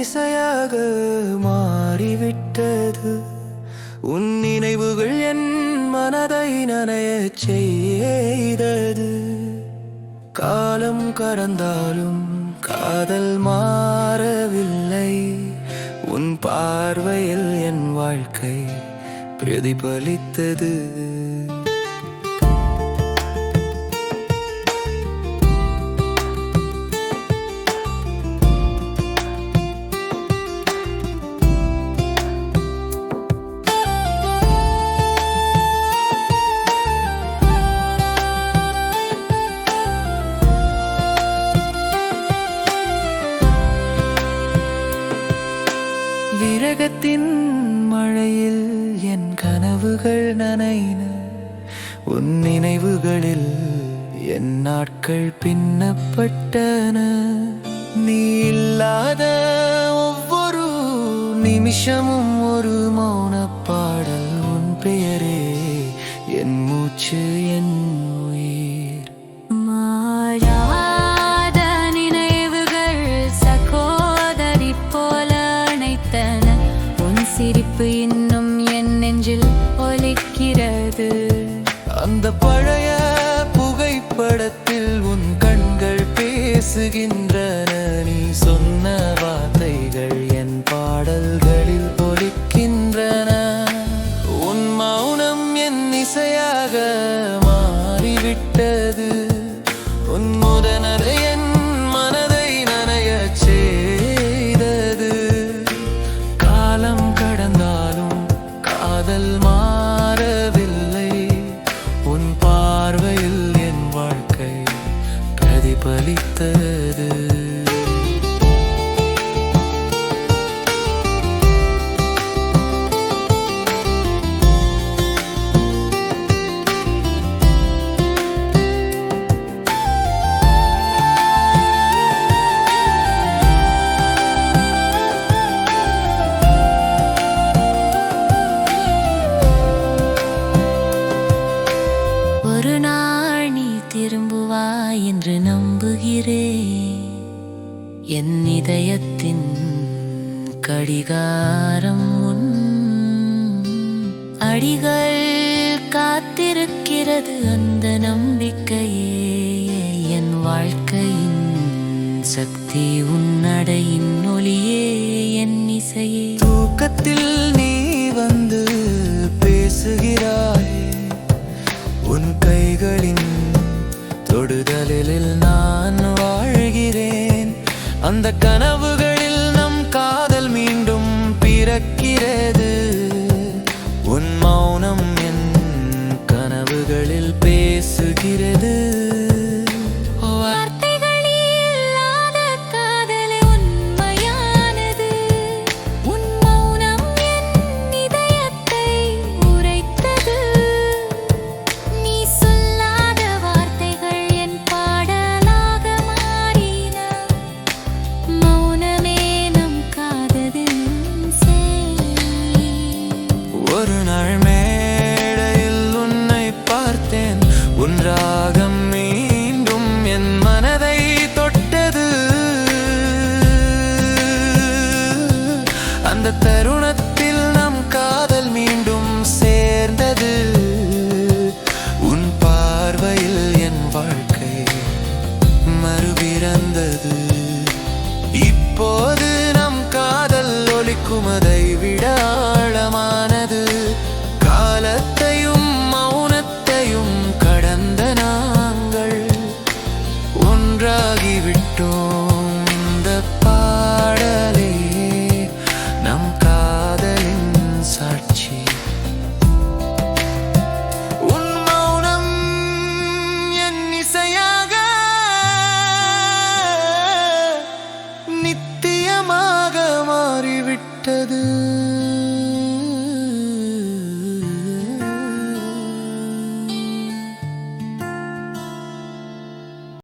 இசையாக மாறிவிட்டது. உன் நினைவுகள் என் மனதை நனைய செய்தது. காலம் கடந்தாலும் காதல் மாறவில்லை. உன் பார்வையில் என் வாழ்க்கை பிரதிபலித்தது. விரகத்தின் மழையில் என் கனவுகள் நனைன உன் நினைவுகளில் என் நாட்கள் பின்னப்பட்டன. நீ இல்லாத ஒவ்வொரு நிமிஷமும் ஒரு மௌன சிரிப்பு இன்னும் என் நெஞ்சில் ஒலிக்கிறது. அந்த பழைய புகைப்படத்தில் உன் கண்கள் பேசுகின்ற பார்வையில் என் வாழ்க்கை பிரதிபலித்தது. இதயத்தின் கடிகாரம் உன் அடிகள் காத்திருக்கிறது அந்த நம்பிக்கையே. என் வாழ்க்கையின் சக்தி உன்னடையின் ஒளியே என் இசையே. தூக்கத்தில் நீ வந்து பேசுகிறாய். உன் கைகளின் தொடுதலில் நான் அந்த கனவுகளில் நம் காதல் மீண்டும் பிறக்கிறது. உன் மௌனம் என் கனவுகளில் பேசுகிறது. அந்த தருணம் love.